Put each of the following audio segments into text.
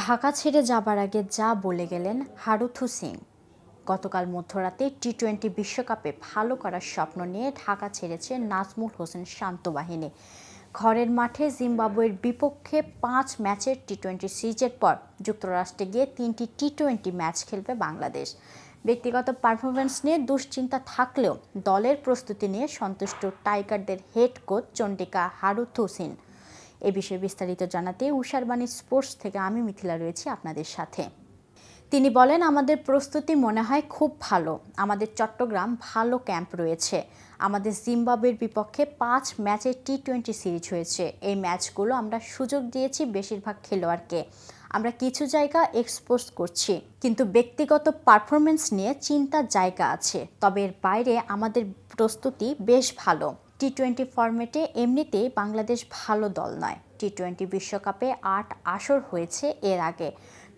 ঢাকা ছেড়ে যাবার আগে যা বলে গেলেন হারুথু সিং গতকাল মধ্যরাতে টি টোয়েন্টি বিশ্বকাপে ভালো করার স্বপ্ন নিয়ে ঢাকা ছেড়েছে নাজমুল হোসেন শান্ত বাহিনী। ঘরের মাঠে জিম্বাবুয়ের বিপক্ষে পাঁচ ম্যাচের টি টোয়েন্টি সিরিজের পর যুক্তরাষ্ট্রে গিয়ে তিনটি টি টোয়েন্টি ম্যাচ খেলবে বাংলাদেশ। ব্যক্তিগত পারফরমেন্স নিয়ে দুশ্চিন্তা থাকলেও দলের প্রস্তুতি নিয়ে সন্তুষ্ট টাইগারদের head coach Chandika Hathurusingha এ বিষয়ে বিস্তারিত জানাতে উষারবাণী স্পোর্টস থেকে আমি মিথিলা রয়েছি আপনাদের সাথে। তিনি বলেন, আমাদের প্রস্তুতি মনে হয় খুব ভালো। আমাদের চট্টগ্রাম ভালো ক্যাম্প রয়েছে। আমাদের জিম্বাবুয়ের বিপক্ষে পাঁচ ম্যাচের টি টোয়েন্টি সিরিজ হয়েছে। এই ম্যাচগুলো আমরা সুযোগ দিয়েছি বেশিরভাগ খেলোয়াড়কে। আমরা কিছু জায়গা এক্সপোজ করছি, কিন্তু ব্যক্তিগত পারফরমেন্স নিয়ে চিন্তার জায়গা আছে। তবে এর বাইরে আমাদের প্রস্তুতি বেশ ভালো। টি টোয়েন্টি ফরম্যাটে এমনিতেই বাংলাদেশ ভালো দল নয়। টি টোয়েন্টি বিশ্বকাপে আট আসর হয়েছে এর আগে।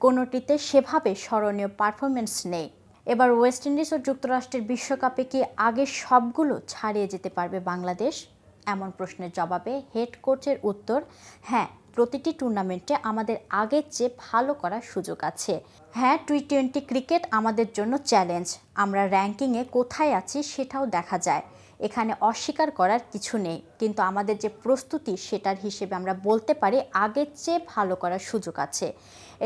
কোনোটিতে সেভাবে স্মরণীয় পারফরমেন্স নেই। এবার ওয়েস্ট ইন্ডিজ ও যুক্তরাষ্ট্রের বিশ্বকাপে কি আগে সবগুলো ছাড়িয়ে যেতে পারবে বাংলাদেশ? এমন প্রশ্নের জবাবে হেড কোচের উত্তর হ্যাঁ প্রতিটি টুর্নামেন্টে আমাদের আগের চেয়ে ভালো করার সুযোগ আছে। হ্যাঁ টি টোয়েন্টি ক্রিকেট আমাদের জন্য চ্যালেঞ্জ আমরা র্যাঙ্কিংয়ে কোথায় আছি সেটাও দেখা যায়। এখানে অস্বীকার করার কিছু নেই। কিন্তু আমাদের যে প্রস্তুতি, সেটার হিসেবে আমরা বলতে পারি আগের চেয়ে ভালো করার সুযোগ আছে।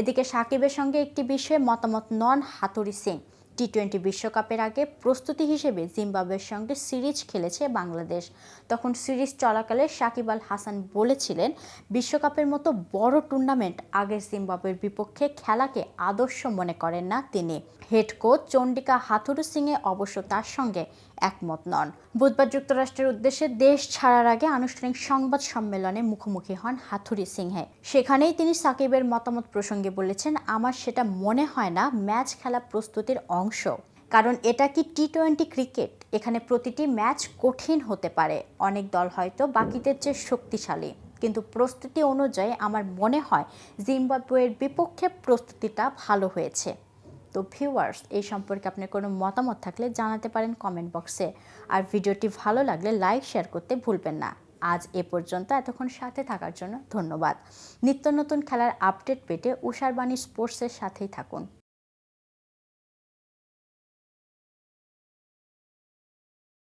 এদিকে সাকিবের সঙ্গে একটি বিষয়ে মতামত নন হাতুরি সিং টি টোয়েন্টি বিশ্বকাপের আগে প্রস্তুতি হিসেবে জিম্বাবুয়ের সঙ্গে সিরিজ খেলেছে বাংলাদেশ। তখন সিরিজ চলাকালে সাকিব আল হাসান বলেছিলেন, বিশ্বকাপের মতো বড় টুর্নামেন্ট আগের জিম্বাবুয়ের বিপক্ষে খেলাকে আদর্শ মনে করেন না তিনি। হেড কোচ চন্ডিকা হাথুরু সিংয়ে অবশ্য তার সঙ্গে একমত নন। বুধবার যুক্তরাষ্ট্রের উদ্দেশ্যে দেশ ছাড়ার আগে আনুষ্ঠানিক সংবাদ সম্মেলনে মুখোমুখি হন হাথুরি সিংহে। সেখানেই তিনি সাকিবের মতামত প্রসঙ্গে বলেছেন, আমার সেটা মনে হয় না, ম্যাচ খেলা প্রস্তুতির অংশ। কারণ এটা কি টি টোয়েন্টি ক্রিকেট? এখানে প্রতিটি ম্যাচ কঠিন হতে পারে। অনেক দল হয়তো বাকিদের চেয়ে শক্তিশালী। কিন্তু প্রস্তুতি অনুযায়ী আমার মনে হয় জিম্বাবুয়ের বিপক্ষে প্রস্তুতিটা ভালো হয়েছে। তো ভিউয়ার্স, এই সম্পর্কে আপনার কোনো মতামত থাকলে জানাতে পারেন কমেন্ট বক্সে। আর ভিডিওটি ভালো লাগলে লাইক, শেয়ার করতে ভুলবেন না। আজ এ পর্যন্ত। এতক্ষণ সাথে থাকার জন্য ধন্যবাদ। নিত্য নতুন খেলার আপডেট পেতে উষারবাণী স্পোর্টসের সাথেই থাকুন।